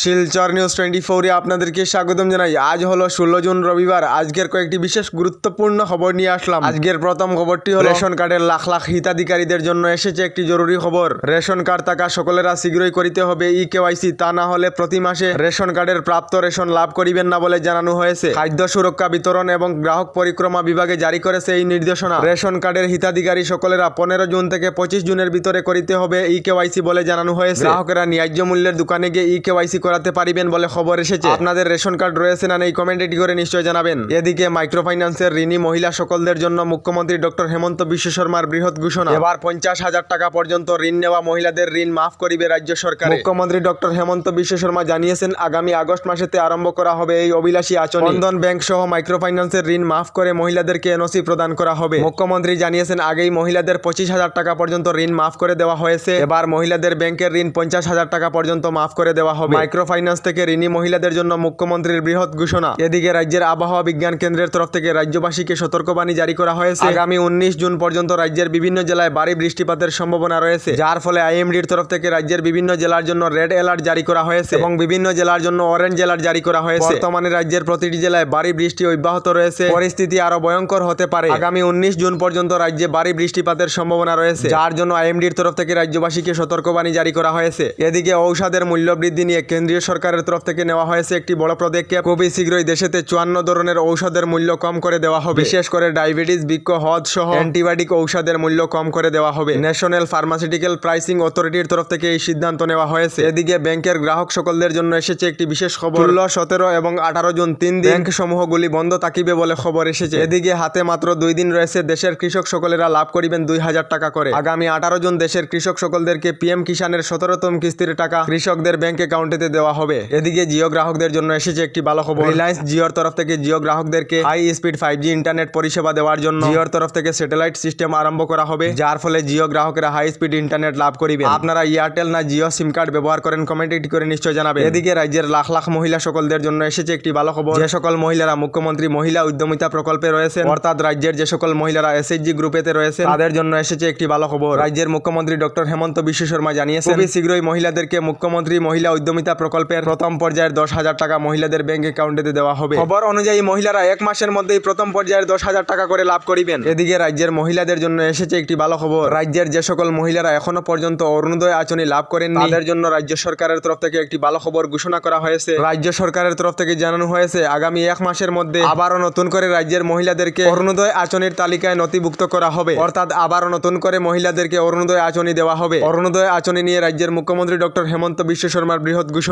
Silchar news twenty ফোরে আপনাদেরকে স্বাগতম জানাই। আজ হলো ষোলো জুন রবিবার। আজকের কয়েকটি বিশেষ গুরুত্বপূর্ণ খবর নিয়ে আসলাম। আজকের প্রথম খবরটি হলো, রেশন কার্ডের লাখ লাখ হিতাধিকারীদের জন্য এসেছে একটি জরুরি খবর। রেশন কার্ড থাকা সকলেরা শীঘ্রই করিতে হবে ই কেওয়াইসি তা না হলে প্রতি মাসে রেশন কার্ডের প্রাপ্ত রেশন লাভ করিবেন না বলে জানানো হয়েছে। খাদ্য সুরক্ষা বিতরণ এবং গ্রাহক পরিক্রমা বিভাগে জারি করেছে এই নির্দেশনা। রেশন কার্ডের হিতাধিকারী সকলেরা পনেরো জুন থেকে পঁচিশ জুনের ভিতরে করিতে হবে ই কেওয়াইসি বলে জানানো হয়েছে। গ্রাহকেরা ন্যায্য মূল্যের দোকানে গিয়ে ই কেওয়াইসি করাতে পারিবেন বলে খবর এসেছে। আপনাদের রেশন কার্ড রয়েছে না এই কমেন্ট এটি করে নিশ্চয় জানাবেন। এদিকে মাইক্রোফাইন্যান্সের ঋণী মহিলা সকলদের জন্য মুখ্যমন্ত্রী ডক্টর হেমন্ত বিশ্ব শর্মার বৃহৎ ঘোষণা। এবার পঞ্চাশ হাজার টাকা পর্যন্ত ঋণ নেওয়া মহিলাদের ঋণ মাফ করিবে রাজ্য সরকার মুখ্যমন্ত্রী ডক্টর হেমন্ত বিশ্ব শর্মা জানিয়েছেন, আগামী আগস্ট মাসেতে আরম্ভ করা হবে এই অভিলাষী আচরণ বন্ধন ব্যাংক সহ মাইক্রোফাইন্যান্সের ঋণ মাফ করে মহিলাদেরকে এনওসি প্রদান করা হবে। মুখ্যমন্ত্রী জানিয়েছেন, আগেই মহিলাদের পঁচিশ হাজার টাকা পর্যন্ত ঋণ মাফ করে দেওয়া হয়েছে। এবার মহিলাদের ব্যাংকের ঋণ পঞ্চাশ হাজার টাকা পর্যন্ত মাফ করে দেওয়া হবে। মাইক্রোফাইন্যান্স থেকে ঋণী মহিলাদের জন্য মুখ্যমন্ত্রীর বৃহৎ ঘোষণা। এদিকে রাজ্যের আবহাওয়া বিজ্ঞান কেন্দ্রের তরফ থেকে রাজ্যবাসীকে সতর্কবাণী জারি করা হয়েছে। আগামী উনিশ জুন পর্যন্ত রাজ্যের বিভিন্ন জেলায় ভারী বৃষ্টিপাতের সম্ভাবনা রয়েছে, যার ফলে আইএমডির তরফ থেকে রাজ্যের বিভিন্ন জেলার জন্য রেড অ্যালার্ট জারি করা হয়েছে এবং বিভিন্ন জেলার জন্য অরেঞ্জ অ্যালার্ট জারি করা হয়েছে। বর্তমানে রাজ্যের প্রতিটি জেলায় ভারী বৃষ্টি অব্যাহত রয়েছে। পরিস্থিতি আরও ভয়ঙ্কর হতে পারে। আগামী উনিশ জুন পর্যন্ত রাজ্যে ভারী বৃষ্টিপাতের সম্ভাবনা রয়েছে, যার জন্য আইএমডির তরফ থেকে রাজ্যবাসীকে সতর্কবাণী জারি করা হয়েছে। এদিকে ঔষধের মূল্য বৃদ্ধি নিয়ে কেন্দ্রীয় সরকারের তরফ থেকে নেওয়া হয়েছে একটি বড় পদক্ষেপ। খুবই শীঘ্রই দেশেতে চুয়ান্ন ধরনের ঔষধের মূল্য কম করে দেওয়া হবে। বিশেষ করে ডায়াবেটিস বৃক্ষ হদ সহ অ্যান্টিবায়োটিক ঔষধের মূল্য কম করে দেওয়া হবে। ন্যাশনাল ফার্মাসিউটিক্যাল প্রাইসিং অথরিটির তরফ থেকে এই সিদ্ধান্ত নেওয়া হয়েছে। এদিকে ব্যাংকের গ্রাহক সকলদের জন্য এসেছে একটি বিশেষ খবর। ষোলো, সতেরো এবং আঠারো জুন তিন দিন ব্যাংক সমূহগুলি বন্ধ থাকিবে বলে খবর এসেছে। এদিকে হাতে মাত্র দুই দিন রয়েছে দেশের কৃষক সকলেরা লাভ করিবেন দুই হাজার টাকা করে। আগামী আঠারো জুন দেশের কৃষক সকলদেরকে পিএম কিষানের সতেরোতম কিস্তির টাকা কৃষকদের ব্যাংক অ্যাকাউন্টেতে দেওয়া হবে। এদিকে জিও গ্রাহকদের জন্য এসেছে একটি ভালো খবর। রিলায়েন্স জিওর তরফ থেকে জিও গ্রাহকদেরকে high speed five G internet পরিষেবা দেওয়ার জন্য জিওর তরফ থেকে স্যাটেলাইট সিস্টেম আরম্ভ করা হবে, যার ফলে জিও গ্রাহকেরা হাই স্পিড ইন্টারনেট লাভ করিবে আপনারা এয়ারটেল না জিও সিম কার্ড ব্যবহার করেন কমেন্ট একটি করে নিশ্চয় জানাবেন। এদিকে রাজ্যের লাখ লাখ মহিলা সকলদের জন্য এসেছে একটি ভালো খবর। যে সকল মহিলারা মুখ্যমন্ত্রী মহিলা উদ্যমিতা প্রকল্পে রয়েছেন, অর্থাৎ রাজ্যের যে সকল মহিলারা এসএইচজি গ্রুপেতে রয়েছেন, তাদের জন্য এসেছে একটি ভালো খবর। রাজ্যের মুখ্যমন্ত্রী ডক্টর হেমন্ত বিশ্ব শর্মা জানিয়েছেন, খুবই শীঘ্রই মহিলাদেরকে মুখ্যমন্ত্রী মহিলা উদ্যমিতা প্রকল্পের প্রথম পর্যায়ের দশ হাজার টাকা মহিলাদের ব্যাংক অ্যাকাউন্টে দেওয়া হবে। খবর অনুযায়ী মহিলারা এক মাসের মধ্যেই প্রথম পর্যায়ের দশ হাজার টাকা করে লাভ করিবেন। এদিকে রাজ্যের মহিলাদের জন্য এসেছে একটি ভালো খবর। রাজ্যের যে সকল মহিলারা এখনও পর্যন্ত অরুণোদয় আচনি লাভ করেন তাদের জন্য রাজ্য সরকারের তরফ থেকে একটি ভালো খবর ঘোষণা করা হয়েছে। রাজ্য সরকারের তরফ থেকে জানানো হয়েছে, আগামী এক মাসের মধ্যে আবারও নতুন করে রাজ্যের মহিলাদেরকে অরুণোদয় আচনির তালিকায় নথিভুক্ত করা হবে। অর্থাৎ আবারও নতুন করে মহিলাদেরকে অরুণোদয় আচনি দেওয়া হবে। অরুণোদয় আচনি নিয়ে রাজ্যের মুখ্যমন্ত্রী ডক্টর হেমন্ত বিশ্ব শর্মার বৃহৎ ঘোষণা